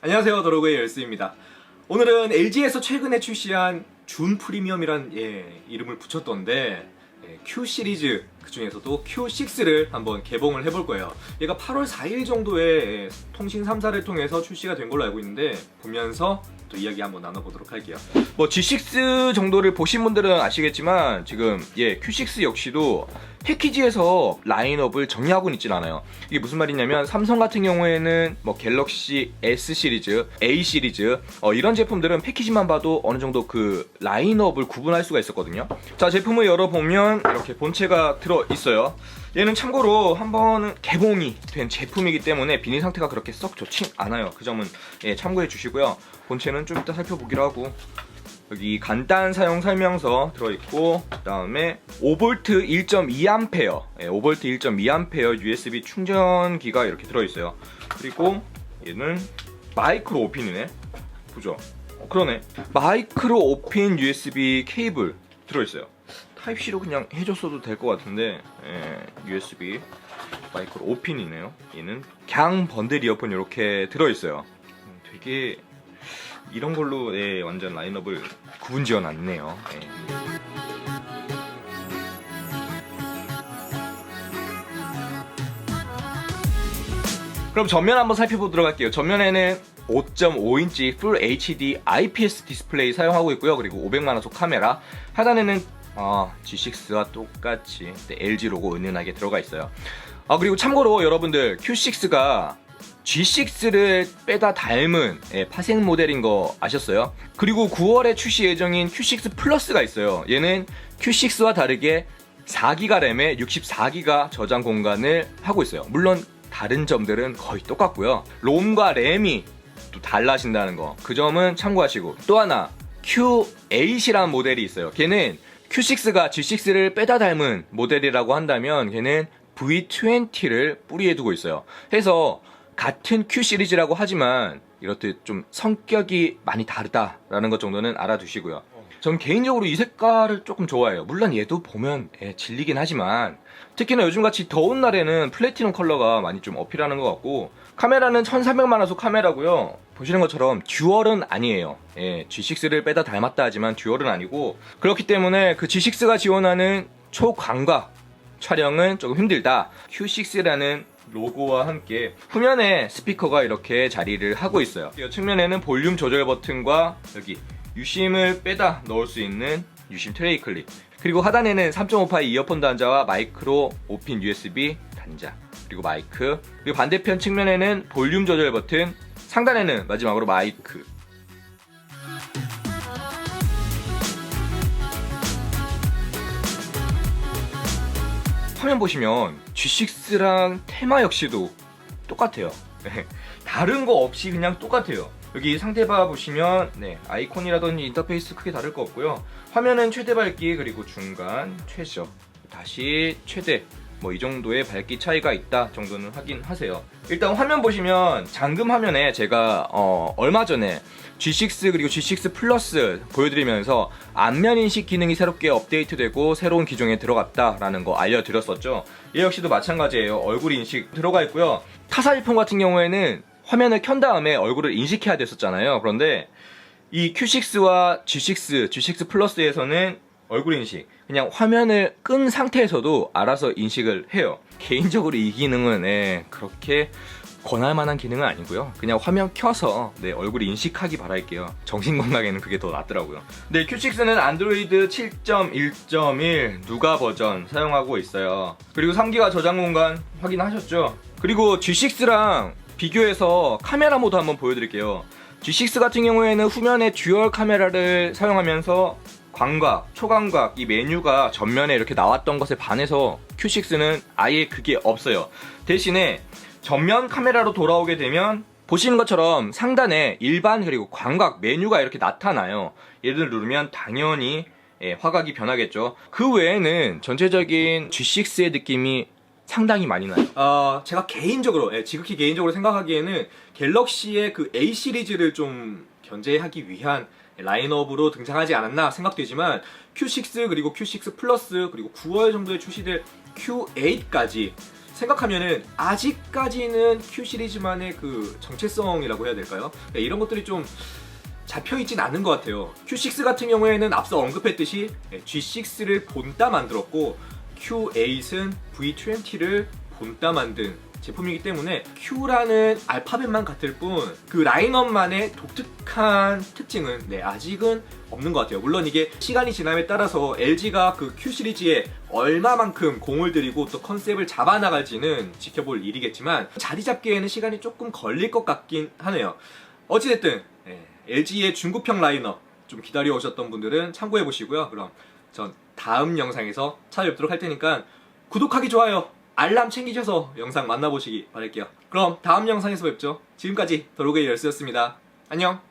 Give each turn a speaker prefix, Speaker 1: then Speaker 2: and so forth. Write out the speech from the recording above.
Speaker 1: 안녕하세요. 도로그의 열스입니다. 오늘은 LG에서 최근에 출시한 준 프리미엄이란 예, 이름을 붙였던데 예, Q 시리즈 그 중에서도 Q6를 한번 개봉을 해볼 거예요. 얘가 8월 4일 정도에 예, 통신 3사를 통해서 출시가 된 걸로 알고 있는데 보면서 또 이야기 한번 나눠보도록 할게요.
Speaker 2: 뭐 G6 정도를 보신 분들은 아시겠지만 지금 예 Q6 역시도 패키지에서 라인업을 정리하고는 있진 않아요. 이게 무슨 말이냐면 삼성 같은 경우에는 뭐 갤럭시 S 시리즈, A 시리즈 어, 이런 제품들은 패키지만 봐도 어느 정도 그 라인업을 구분할 수가 있었거든요. 자 제품을 열어보면 이렇게 본체가 들어 있어요. 얘는 참고로 한번 개봉이 된 제품이기 때문에 비닐 상태가 그렇게 썩 좋진 않아요. 그 점은 예, 참고해 주시고요. 본체는 좀 이따 살펴보기로 하고 여기 간단 사용 설명서 들어있고 그 다음에 5V 1.2A 예, 5V 1.2A USB 충전기가 이렇게 들어있어요. 그리고 얘는 마이크로 오핀이네. 보죠. 어, 그러네. 마이크로 오핀 USB 케이블 들어있어요. 타입 C로 그냥 해줬어도 될 것 같은데 예, USB 마이크로 오핀이네요. 얘는 강 번들 이어폰 이렇게 들어있어요. 음, 되게 이런 걸로 예, 완전 라인업을 구분 지어놨네요. 예. 그럼 전면 한번 살펴보도록 할게요. 전면에는 5.5인치 풀 HD IPS 디스플레이 사용하고 있고요. 그리고 500만 화소 카메라. 하단에는 아, G6와 똑같이 LG 로고 은은하게 들어가 있어요. 아 그리고 참고로 여러분들 Q6가 G6를 빼다 닮은 예, 파생 모델인 거 아셨어요? 그리고 9월에 출시 예정인 Q6 플러스가 있어요. 얘는 Q6와 다르게 4기가 램에 64기가 저장 공간을 하고 있어요. 물론 다른 점들은 거의 똑같고요. 롬과 램이 또 달라진다는 거. 그 점은 참고하시고. 또 하나 Q8이라는 모델이 있어요. 걔는 Q6가 G6를 빼다 닮은 모델이라고 한다면 걔는 V20를 뿌리에 두고 있어요. 해서 같은 Q 시리즈라고 하지만 이렇듯 좀 성격이 많이 다르다라는 것 정도는 알아두시고요. 전 개인적으로 이 색깔을 조금 좋아해요. 물론 얘도 보면 예, 질리긴 하지만 특히나 요즘같이 더운 날에는 플래티넘 컬러가 많이 좀 어필하는 것 같고 카메라는 1300만 화소 카메라고요. 보시는 것처럼 듀얼은 아니에요. 예, G6를 빼다 닮았다 하지만 듀얼은 아니고 그렇기 때문에 그 G6가 지원하는 초광각 촬영은 조금 힘들다. Q6라는 로고와 함께 후면에 스피커가 이렇게 자리를 하고 있어요. 이 측면에는 볼륨 조절 버튼과 여기 유심을 빼다 넣을 수 있는 유심 트레이 클립. 그리고 하단에는 3.5파이 이어폰 단자와 마이크로 오핀 USB 단자. 그리고 마이크. 그리고 반대편 측면에는 볼륨 조절 버튼. 상단에는 마지막으로 마이크. 화면 보시면 G6랑 테마 역시도 똑같아요. 네, 다른 거 없이 그냥 똑같아요. 여기 상대바 보시면 네, 아이콘이라든지 인터페이스 크게 다를 거 없고요. 화면은 최대 밝기 그리고 중간 최저 다시 최대 뭐 이 정도의 밝기 차이가 있다 정도는 확인하세요. 일단 화면 보시면 잠금 화면에 제가 어, 얼마 전에 G6 그리고 G6 플러스 보여드리면서 안면 인식 기능이 새롭게 업데이트되고 새로운 기종에 들어갔다라는 거 알려드렸었죠. 얘 역시도 마찬가지예요. 얼굴 인식 들어가 있고요. 타사 제품 같은 경우에는 화면을 켠 다음에 얼굴을 인식해야 됐었잖아요. 그런데 이 Q6와 G6, G6 플러스에서는 얼굴 인식 그냥 화면을 끈 상태에서도 알아서 인식을 해요. 개인적으로 이 기능은 예, 그렇게 권할 만한 기능은 아니고요. 그냥 화면 켜서 네, 얼굴 인식하기 바랄게요. 정신 건강에는 그게 더 낫더라고요. 네, Q6는 안드로이드 7.1.1 누가 버전 사용하고 있어요. 그리고 3기가 저장 공간 확인하셨죠? 그리고 G6랑 비교해서 카메라 모드 한번 보여드릴게요. G6 같은 경우에는 후면에 듀얼 카메라를 사용하면서 광각, 초광각 이 메뉴가 전면에 이렇게 나왔던 것에 반해서 Q6는 아예 그게 없어요. 대신에 전면 카메라로 돌아오게 되면 보시는 것처럼 상단에 일반 그리고 광각 메뉴가 이렇게 나타나요. 얘를 누르면 당연히 예, 화각이 변하겠죠. 그 외에는 전체적인 G6의 느낌이 상당히 많이 나요.
Speaker 1: 아, 제가 개인적으로 예, 지극히 개인적으로 생각하기에는 갤럭시의 그 A 시리즈를 좀 견제하기 위한 라인업으로 등장하지 않았나 생각되지만 Q6 그리고 Q6 플러스 그리고 9월 정도에 출시될 Q8까지 생각하면은 아직까지는 Q 시리즈만의 그 정체성이라고 해야 될까요? 네, 이런 것들이 좀 잡혀있진 않은 것 같아요. Q6 같은 경우에는 앞서 언급했듯이 G6를 본따 만들었고 Q8은 V20를 본따 만든 제품이기 때문에 Q라는 알파벳만 같을 뿐 그 라인업만의 독특한 특징은 네, 아직은 없는 것 같아요. 물론 이게 시간이 지남에 따라서 LG가 그 Q 시리즈에 얼마만큼 공을 들이고 또 컨셉을 잡아나갈지는 지켜볼 일이겠지만 자리 잡기에는 시간이 조금 걸릴 것 같긴 하네요. 어찌됐든 예, LG의 중고평 라인업 좀 기다려 오셨던 분들은 참고해 보시고요. 그럼 전 다음 영상에서 찾아뵙도록 할 테니까 구독하기 좋아요 알람 챙기셔서 영상 만나보시기 바랄게요. 그럼 다음 영상에서 뵙죠. 지금까지 더로게이 열스였습니다. 안녕.